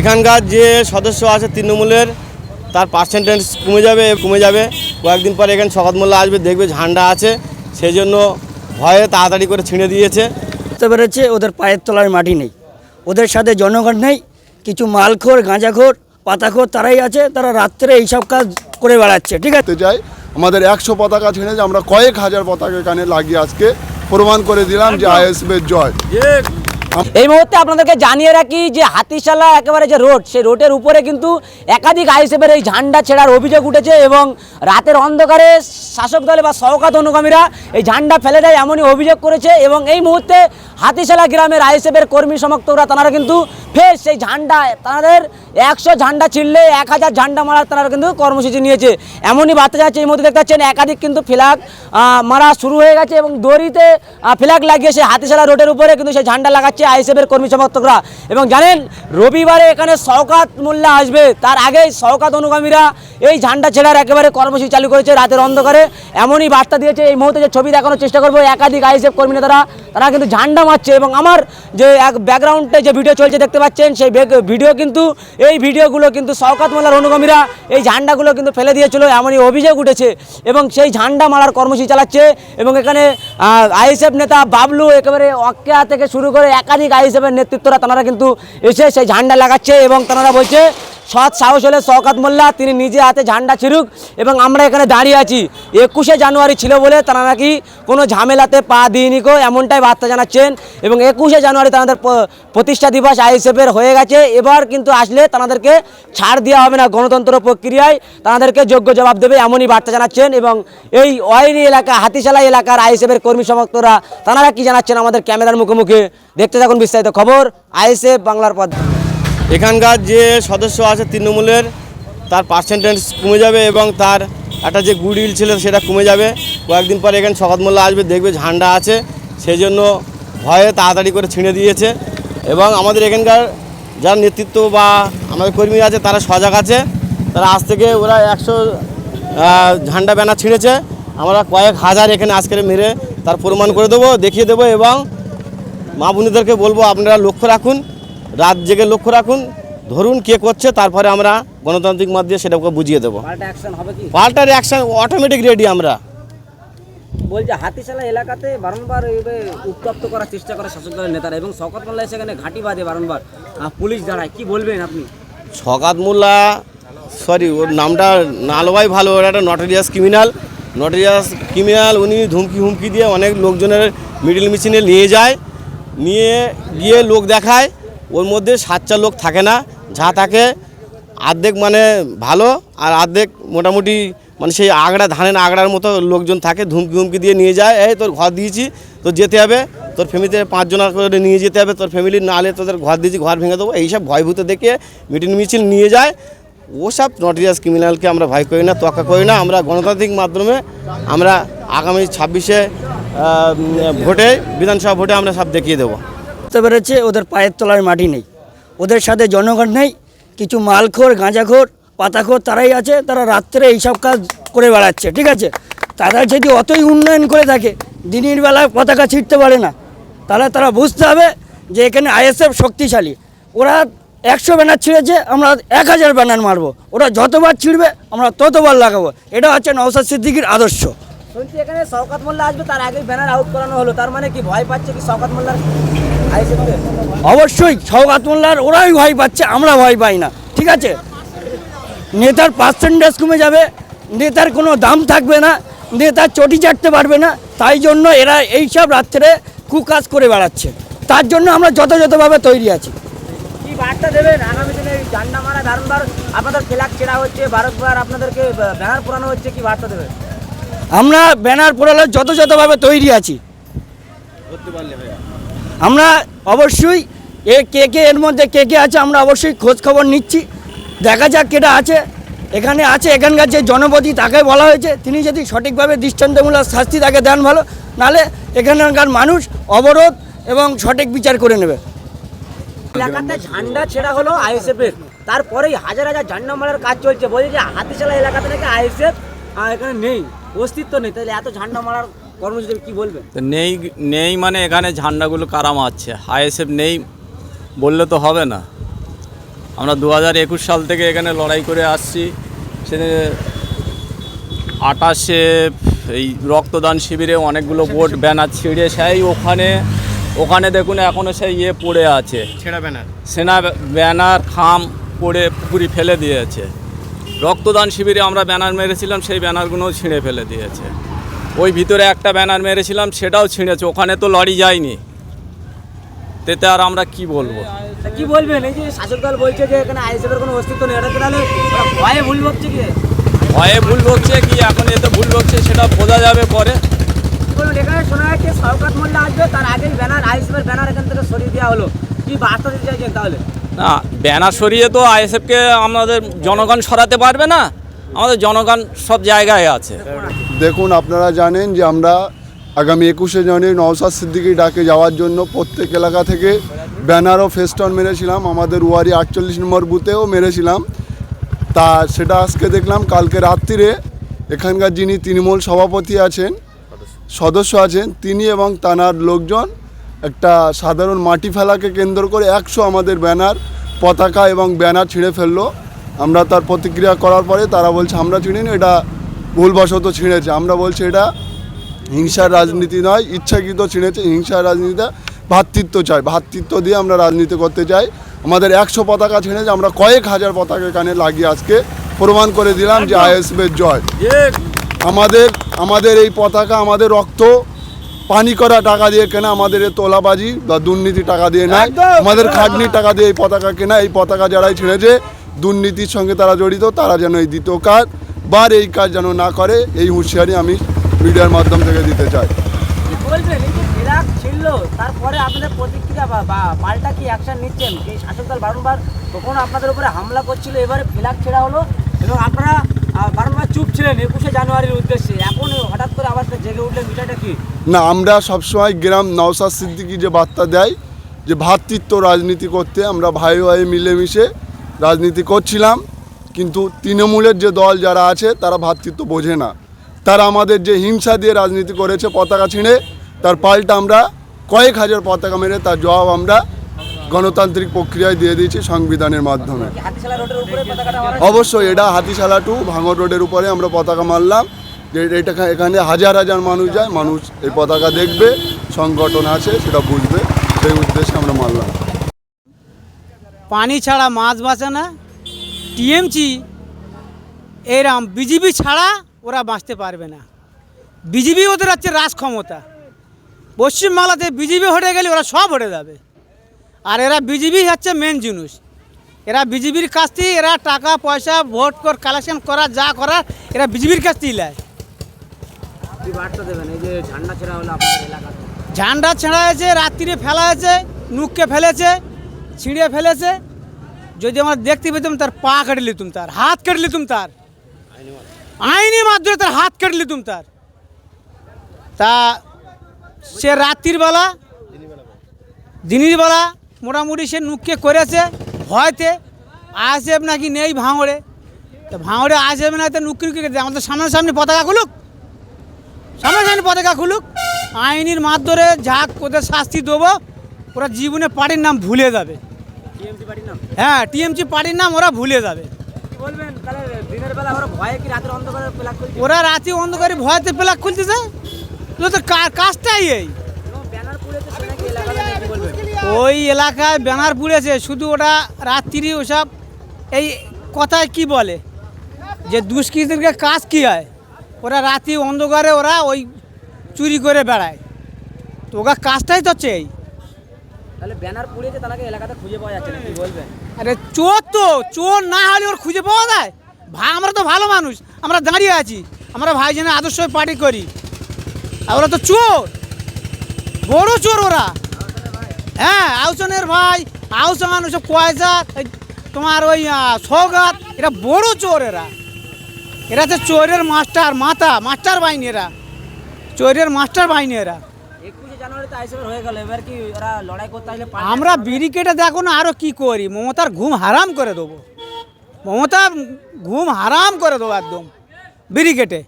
এখানকার যে সদস্য আছে তৃণমূলের তার পার্সেন্টেজ কমে যাবে কমে যাবে। কয়েকদিন পর এখানে শকত মোল্লা আসবে দেখবে ঝান্ডা আছে। সেই জন্য ভয়ে তাড়াতাড়ি করে ছিঁড়ে দিয়েছে। বুঝতে পেরেছে ওদের পায়ের তলায় মাটি নেই। ওদের সাথে জনগণ নেই কিছু মালখোর গাঁজাখোর পাতাখোর তারাই আছে তারা রাত্রে এইসব কাজ করে বেড়াচ্ছে ঠিক আছে? যাই আমাদের একশো পতাকা ছিঁড়ে যে আমরা কয়েক হাজার পতাকা এখানে লাগিয়ে আজকে প্রমাণ করে দিলাম যে আইএসএফের জয়। এই মুহূর্তে আপনাদেরকে জানিয়ে রাখি যে হাতিশালা একেবারে যে রোড, সেই রোডের উপরে কিন্তু একাধিক আইসেফের এই ঝান্ডা ছেড়ার অভিযোগ উঠেছে এবং রাতের অন্ধকারে শাসক দলে বা সহকাত অনুগামীরা এই ঝান্ডা ফেলে দেয় এমনই অভিযোগ করেছে এবং এই মুহূর্তে হাতিশালা গ্রামের আইসেফের কর্মী সমর্থকরা, তারা কিন্তু ফের সেই ঝান্ডা, তাদের একশো ঝান্ডা ছিঁড়লে এক হাজার ঝান্ডা মারার তারা কিন্তু কর্মসূচি নিয়েছে। এমনই বার্তা যাচ্ছে, এই মুহূর্তে দেখতে পাচ্ছেন একাধিক কিন্তু ফ্ল্যাগ মারা শুরু হয়ে গেছে এবং দড়িতে ফ্ল্যাগ লাগিয়ে সেই হাতিশালা রোডের উপরে কিন্তু সেই ঝান্ডা লাগাচ্ছে। আইএসএফের কর্মী সমর্থকরা। এবং জানেন, রবিবারে এখানে শওকাত মোল্লা আসবে। তার আগেই শওকাত অনুগামীরা এই ঝান্ডা ছেড়ার একেবারে কর্মসূচি চালু করেছে রাতের অন্ধকারে। এমনই বার্তা দিয়েছে, এই মুহূর্তে যে ছবি দেখানোর চেষ্টা করব, একাধিক আইএসএফ কর্মী নেতারা, তারা কিন্তু ঝান্ডা মারছে। এবং আমার যে এক ব্যাকগ্রাউন্ডে যে ভিডিও চলছে দেখতে পাচ্ছেন, সেই ভিডিও কিন্তু, এই ভিডিওগুলো কিন্তু শওকাত মোল্লার অনুগামীরা এই ঝান্ডাগুলো কিন্তু ফেলে দিয়েছিল, এমনই অভিযোগ উঠেছে। এবং সেই ঝান্ডা মারার কর্মসূচি চালাচ্ছে। এবং এখানে আইএসএফ নেতা বাবলু একেবারে অক্কেয়া থেকে শুরু করে একাধিক হিসেবে নেতৃত্বরা তারা কিন্তু এসে সেই ঝান্ডা লাগাচ্ছে এবং তারা বলছে সৎ সাহস হলে শওকাত মোল্লা, তিনি নিজে হাতে ঝান্ডা ছিড়ুক এবং আমরা এখানে দাঁড়িয়ে আছি। একুশে জানুয়ারি ছিল বলে তারা নাকি কোনো ঝামেলাতে পা দিইনি কো এমনটাই বার্তা জানাচ্ছেন। এবং একুশে জানুয়ারি তাদের প্রতিষ্ঠা দিবস আইএসএফের হয়ে গেছে। এবার কিন্তু আসলে তাদেরকে ছাড় দেওয়া হবে না গণতন্ত্র প্রক্রিয়ায়। তাদেরকে যোগ্য জবাব দেবে এমনই বার্তা জানাচ্ছেন। এবং এই ওয়াইরি এলাকা, হাতিশালা এলাকার আইএসএফের কর্মী সমর্থকরা, তারা কি জানাচ্ছেন আমাদের ক্যামেরার মুখে মুখে? দেখতে থাকুন বিস্তারিত খবর, আইএসএফ বাংলার পদ এখানকার যে সদস্য আছে তৃণমূলের, তার পার্সেন্টেজ কমে যাবে এবং তার একটা যে গুডউইল ছিল সেটা কমে যাবে। কয়েকদিন পর এখানে শকত মোল্লা আসবে, দেখবে ঝান্ডা আছে সেই জন্য ভয়ে তাড়াতাড়ি করে ছিঁড়ে দিয়েছে। এবং আমাদের এখানকার যারা নেতৃত্ব বা আমাদের কর্মী আছে, তারা সজাগ আছে। তারা আজ থেকে ওরা একশো ঝান্ডা ব্যানার ছিঁড়েছে। আমরা কয়েক হাজার এখানে আজকের মেরে তার প্রমাণ করে দেবো, দেখিয়ে দেবো এবং মা বোনেদেরকে বলব, আপনারা লক্ষ্য রাখুন। রাত জেগে লক্ষ্য রাখুন ধরুন কে করছে তারপরে আমরা গণতান্ত্রিক মাধ্যমে সেটাকে বুঝিয়ে দেবো। পাল্টা অ্যাকশন হবে পাল্টার অ্যাকশন অটোমেটিক রেডি আমরা। বলছে হাতিশালা এলাকাতে বারংবার উত্তপ্ত করার চেষ্টা করে শাসক দলের নেতারা এবং শকত মোল্লা সেখানে ঘাঁটি বাঁধে বারংবার। পুলিশ দাঁড়ায় কি বলবেন আপনি? ছকাত মোল্লা সরি ওর নামটা না লওয়াই ভালো ওর একটা নটেরিয়াস ক্রিমিনাল নটেরিয়াস ক্রিমিনাল উনি ধুমকি হুমকি দিয়ে অনেক লোকজনের মিডিল মেশিনে নিয়ে যায় নিয়ে গিয়ে লোক দেখায়। ওর মধ্যে সাতটা লোক থাকে না, যা থাকে অর্ধেক মানে ভালো আর অর্ধেক মোটামুটি মানে সেই আগড়া ধানের আগড়ার মতো লোকজন থাকে, ধুমকি হুমকি দিয়ে নিয়ে যায়, এই তোর ঘর দিয়েছি, তোর যেতে হবে, তোর ফ্যামিলিতে পাঁচজন করে নিয়ে যেতে হবে, তোর ফ্যামিলি না হলে তোদের ঘর দিয়েছি, ঘর ভেঙে দেবো। এইসব ভয়ভূত দেখে মিটিং মিছিল নিয়ে যায়। ওসব নটিরিয়াস ক্রিমিনালকে আমরা ভয় করি না, তোয়াক্কা করি না, আমরা গণতান্ত্রিক মাধ্যমে আমরা আগামী ছাব্বিশে ভোটে, বিধানসভা ভোটে আমরা সব দেখিয়ে দেবো। বুঝতে পেরেছে ওদের পায়ের তলায় মাটি নেই। ওদের সাথে জনগণ নেই, কিছু মালখোর, গাঁজাখোর, পাতাখোর তারাই আছে, তারা রাত্রে এইসব কাজ করে বেড়াচ্ছে, ঠিক আছে? তারা যদি অতই উন্নয়ন করে থাকে, দিনের বেলা পতাকা ছিঁড়তে পারে না। তাহলে তারা বুঝতে হবে যে এখানে আইএসএফ শক্তিশালী। ওরা একশো ব্যানার ছিঁড়েছে, আমরা এক হাজার ব্যানার মারবো। ওরা যতবার ছিঁড়বে, আমরা ততবার লাগাবো। এটা হচ্ছে নওসাদ সিদ্দিকির আদর্শ। শুনছি এখানে শওকাত মোল্লা আসবে তার আগে ব্যানার আউট করানো হলো। তার মানে কি ভয় পাচ্ছে কি শওকাত মোল্লার অবশ্যই সৌগাত মোল্লার ওরাই ভয় পাচ্ছে আমরা ভয় পাই না। ঠিক আছে? নেতার পার্সেন্টেজ কমে যাবে নেতার কোনো দাম থাকবে না নেতার চটি চাটতে পারবে না তাই জন্য এরা এইসব রাত্রে কুকাজ করে বেড়াচ্ছে। তার জন্য আমরা যথাযথভাবে তৈরি আছি। কি বার্তা দেবেন? আগামী দিনে এই ঝান্ডা মারা বারংবার আপনাদের ফ্ল্যাগ ছেড়া হচ্ছে বারংবার আপনাদেরকে ব্যানার পোড়ানো হচ্ছে কি বার্তা দেবেন? আমরা ব্যানার পোড়ালে যথাযথভাবে তৈরি আছি। আমরা অবশ্যই এ কে কে এর মধ্যে কে কে আছে আমরা অবশ্যই খোঁজ খবর নিচ্ছি। দেখা যাক কেটা আছে। এখানে আছে এখানকার যে জনপতি, তাকে বলা হয়েছে। তিনি যদি সঠিকভাবে দৃষ্টান্তমূলক শাস্তি তাকে দেন ভালো নালে এখানকার মানুষ অবরোধ এবং সঠিক বিচার করে নেবে। এলাকাতে ঝান্ডা ছেড়া হলো আইএসএফ এর। তারপরেই হাজার হাজার ঝান্ডা মারার কাজ চলছে। বলছে যে হাতিশালা এলাকাতে নাকি আইএসএফ এখানে নেই। অস্তিত্ব নেই তাহলে এত ঝান্ডা মারার কর্মসূচি কি বলবেন? তো নেই নেই মানে এখানে ঝান্ডাগুলো কারা মারছে? আইএসএফ নেই বললে তো হবে না। আমরা দু হাজার একুশ সাল থেকে এখানে লড়াই করে আসছি। সে আটাশে এই রক্তদান শিবিরে অনেকগুলো বোর্ড ব্যানার ছিঁড়ে সেই ওখানে ওখানে দেখুন এখনও সেই ইয়ে পড়ে আছে। ছেঁড়া ব্যানার। সেনা ব্যানার খাম পড়ে পুকুরি ফেলে দিয়েছে। রক্তদান শিবিরে আমরা ব্যানার মেরেছিলাম সেই ব্যানারগুলোও ছিঁড়ে ফেলে দিয়েছে। ওই ভিতরে একটা ব্যানার মেরেছিলাম সেটাও ছিঁড়েছে ওখানে তো লড়ি যায়নি। তেতে আর আমরা কি বলব? কি বলবেন? এই যে শাসক দল বলছে যে এখানে আইএসএফের কোনো অস্তিত্ব নেই এটা তাহলে ভয়ে ভুল ভাবছে কি? ভয়ে ভুল বকছে কি? এখন এতে ভুল বকছে সেটা বোঝা যাবে পরে। এখানে শোনা যাচ্ছে সরকার মোল্লা আসবে তার আগেই ব্যানার আইএসএফের ব্যানার এখান থেকে সরিয়ে দেওয়া হলো। কি বার্তা দিতে চাইছেন তাহলে? না, ব্যানার সরিয়ে তো আইএসএফকে আমাদের জনগণ সরাতে পারবে না, আমাদের জনগণ সব জায়গায় আছে। দেখুন, আপনারা জানেন যে আমরা আগামী একুশে জানুয়ারি নওসাদ সিদ্দিকি ডাকে যাওয়ার জন্য প্রত্যেক এলাকা থেকে ব্যানার ও ফেস্টন মেরেছিলাম, আমাদের ওয়ারি আটচল্লিশ নম্বর বুথেও মেরেছিলাম। তা সেটা আজকে দেখলাম, কালকে রাত্রিরে এখানকার যিনি তৃণমূল সভাপতি আছেন, সদস্য আছেন, তিনি এবং তানার লোকজন একটা সাধারণ মাটি ফেলাকে কেন্দ্র করে একশো আমাদের ব্যানার পতাকা এবং ব্যানার ছিঁড়ে ফেলল। আমরা তার প্রতিক্রিয়া করার পরে তারা বলছে আমরা ছিঁড়িনি এটা ভুলবশত ছিঁড়েছে। আমরা বলছি এটা হিংসার রাজনীতি নয় ইচ্ছাকৃত ছিঁড়েছে হিংসার রাজনীতিটা ভ্রাতৃত্ব চাই। ভ্রাতৃত্ব দিয়ে আমরা রাজনীতি করতে চাই। আমাদের একশো পতাকা ছিঁড়েছে আমরা কয়েক হাজার পতাকা কানে লাগিয়ে আজকে প্রমাণ করে দিলাম যে আইএসএফের জয়। আমাদের আমাদের এই পতাকা আমাদের রক্ত পানি করা টাকা দিয়ে কেনা আমাদের এ তোলাবাজি বা দুর্নীতি টাকা দিয়ে নয়। আমাদের খাটনির টাকা দিয়ে এই পতাকা কেনা এই পতাকা যারাই ছেড়েছে দুর্নীতির সঙ্গে তারা জড়িত তারা যেন এই দ্বিতীয় কাজ বার এই কাজ যেন না করে এই হুঁশিয়ারি আমি মিডিয়ার মাধ্যম থেকে দিতে চাই। তারপরে আপনাদের প্রতিক্রিয়া বা পাল্টা কি অ্যাকশন নিচ্ছেন? এই শাসক দল বারংবার তখন আপনাদের উপরে হামলা করছিল এবারে ফেলাক ছেড়া হলো? এবং আপনারা বারংবার চুপ ছিলেন একুশে জানুয়ারির উদ্দেশ্যে। না আমরা সবসময় গ্রাম নওসাদ সিদ্দিকি যে বার্তা দেয় যে ভ্রাতৃত্ব রাজনীতি করতে আমরা ভাই ভাই মিলেমিশে রাজনীতি করছিলাম কিন্তু তৃণমূলের যে দল যারা আছে তারা ভ্রাতৃত্ব বোঝে না। তারা আমাদের যে হিংসা দিয়ে রাজনীতি করেছে পতাকা ছিঁড়ে তার পাল্টা আমরা কয়েক হাজার পতাকা মেরে তার জবাব আমরা গণতান্ত্রিক প্রক্রিয়ায় দিয়ে দিয়েছি সংবিধানের মাধ্যমে। অবশ্যই এটা হাতিশালা টু ভাঙর রোডের উপরে আমরা পতাকা মারলাম। যে এটা এখানে হাজার হাজার মানুষ যায়, মানুষ এই পতাকা দেখবে, সংগঠন আছে, সেটা বুঝবে, সেই উদ্দেশ্যে আমরা মারলাম। পানি ছাড়া মাছ বাঁচে না, টিএমসি এরম বিজেপি ছাড়া ওরা বাঁচতে পারবে না। বিজেপি ওদের হচ্ছে রাজ ক্ষমতা। পশ্চিমবাংলাতে বিজেপি হটে গেলে ওরা সব হটে যাবে। আর এরা বিজেপি হচ্ছে মেন জিনিস। এরা বিজেপির কাছ থেকে এরা টাকা, পয়সা ভোট কর কালেকশন করা, যা করার, এরা বিজেপির কাছ থেকেই নেয় কি বার্তা দেবেন এই যে ঝান্ডা ছেড়া হয়েছে রাত্রিরে ফেলা হয়েছে নুককে ফেলেছে ছিঁড়ে ফেলেছে। যদি আমরা দেখতে পেতাম তার পা কেটে লিতুম তার হাত কেটে লিতুম তার। আইনি মাধ্যমে। তার হাত কেটে লিতুম তার। তা সে রাত্রির বেলা দিনের বেলা মোটামুটি সে নুককে করেছে ভয়তে। আসেব নাকি নেই ভাঙড়ে। তা ভাঙড়ে আসবে না তো নুকি নুকি কেটে আমাদের সামনে সামনে পতাকা খুলুক। সামনাসামনি পতাকা খুলুক। আইনের মাধ্যমে যা ওদের শাস্তি দেবো ওরা জীবনে পার্টির নাম ভুলে যাবে। হ্যাঁ টিএমসি পার্টির নাম ওরা ভুলে যাবে। ওরা রাতে অন্ধকারে ভয়তে প্লাক খুলতেছে? তো কাজটাই এই। ওই এলাকায় ব্যানার পুড়েছে শুধু ওটা রাত্রি ওসব এই কথায় কি বলে? যে দুষ্কৃতীকে কাজ কি হয়? ওরা রাতি অন্ধকারে ওরা ওই চুরি করে বেড়ায়। তো ওরা কাজটাই তো এই তাহলে ব্যানার পুড়েছে তাহলে এলাকাতে খুঁজে পাওয়া যাচ্ছে না কি বলবেন আরে চোর তো চোর না হলে ওর খুঁজে পাওয়া যায়? ভাই আমরা তো ভালো মানুষ আমরা দাঁড়িয়ে আছি আমরা ভাইজানের আদর্শ পার্টি করি। আর ওরা তো চোর বড় চোর ওরা। হ্যাঁ আউসনের ভাই আউসান ওসব কয়জাত তোমার ওই সৌগাত এরা বড় চোর এরা। এরা তো চোরের মাস্টার মাথা মাস্টার বাহিনী এরা। চোরের মাস্টার বাহিনী এরা। আমরা বিরিকেটে দেখো না আরও কি করি মমতার ঘুম হারাম করে দেবো। মমতার ঘুম হারাম করে দেবো একদম বিরিকেটে